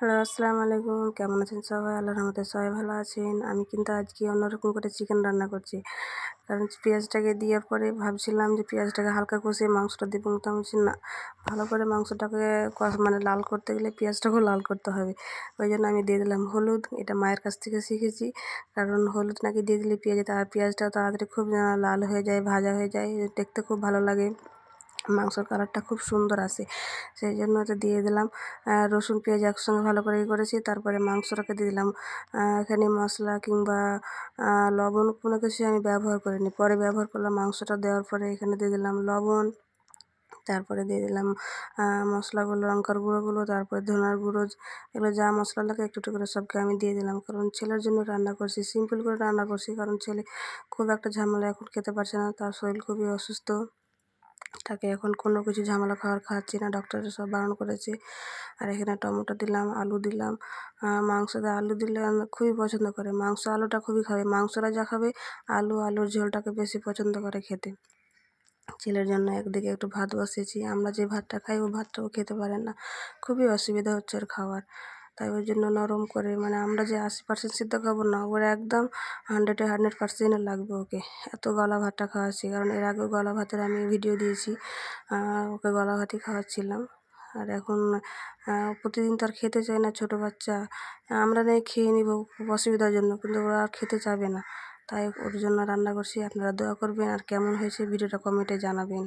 Hello, আসসালামু আলাইকুম। কেমন আছেন সবাই? আল্লাহর রহমতে সবাই ভালো আছেন। আমি কিন্তু আজকে অন্যরকম করে চিকেন রান্না করছি। কারণ পেঁয়াজটাকে দেওয়ার পরে ভাবছিলাম যে পেঁয়াজটাকে হালকা কষিয়ে মাংসটা দেবো। বলছি, না, ভালো করে মাংসটাকে কষ- মানে লাল করতে গেলে পেঁয়াজটাকেও লাল করতে হবে। ওই জন্য আমি দিয়ে দিলাম হলুদ। এটা মায়ের কাছ থেকে শিখেছি। কারণ হলুদ নাকি দিয়ে দিলে পেঁয়াজে তার পেঁয়াজটা তাড়াতাড়ি খুব লাল হয়ে যায়, ভাজা হয়ে যায়। দেখতে খুব ভালো লাগে। মাংসর কালারটা খুব সুন্দর আসে সেই জন্য এটা দিয়ে দিলাম। রসুন, পেঁয়াজ একসঙ্গে ভালো করে করেছি। তারপরে মাংসটাকে দিয়ে দিলাম। এখানে মশলা কিংবা লবণ কোনো কিছু আমি ব্যবহার করিনি। পরে ব্যবহার করলাম মাংসটা দেওয়ার পরে এখানে দিয়ে দিলাম লবণ। তারপরে দিয়ে দিলাম মশলাগুলো, লঙ্কার গুঁড়োগুলো, তারপরে ধনার গুঁড়ো, এগুলো যা মশলা লাগে একটু একটু করে সবকে আমি দিয়ে দিলাম। কারণ ছেলের জন্য রান্না করছি, সিম্পল করে রান্না করছি। কারণ ছেলে খুব একটা ঝামেলা এখন খেতে পারছে না, তার শরীর খুবই অসুস্থ। তাকে এখন কোনো কিছু ঝামেলা খাবার খাওয়াচ্ছি না ডক্টর সব বারণ করেছে। আর এখানে টমেটো দিলাম, আলু দিলাম মাংস দিয়ে আলু দিলে খুবই পছন্দ করে। মাংস আলুটা খুবই খাবে। মাংসরা যা খাবে, আলু, আলুর ঝোলটাকে বেশি পছন্দ করে খেতে। ছেলের জন্য একদিকে একটু ভাত বসিয়েছি। আমরা যে ভাতটা খাই, ও ভাতটাও খেতে পারে না। খুবই অসুবিধা হচ্ছে ওর খাওয়ার। তাই ওই জন্য নরম করে মানে আমরা যে আশি পার্সেন্ট সিদ্ধ খাব না, ওর একদম হান্ড্রেডে হান্ড্রেড পার্সেন্ট লাগবে ওকে। এত গলা ভাতটা খাওয়াচ্ছি, কারণ এর আগেও গলা ভাতের আমি ভিডিও দিয়েছি ওকে গলা ভাতই খাওয়াচ্ছিলাম। আর এখন প্রতিদিন তো আর খেতে চায় না ছোটো বাচ্চা, আমরা নেই খেয়ে নিব খুব অসুবিধার জন্য, কিন্তু ওরা আর খেতে চাবে না। তাই ওর জন্য রান্না করছি, আপনারা দোয়া করবেন, আর কেমন হয়েছে ভিডিওটা কমেন্টে জানাবেন।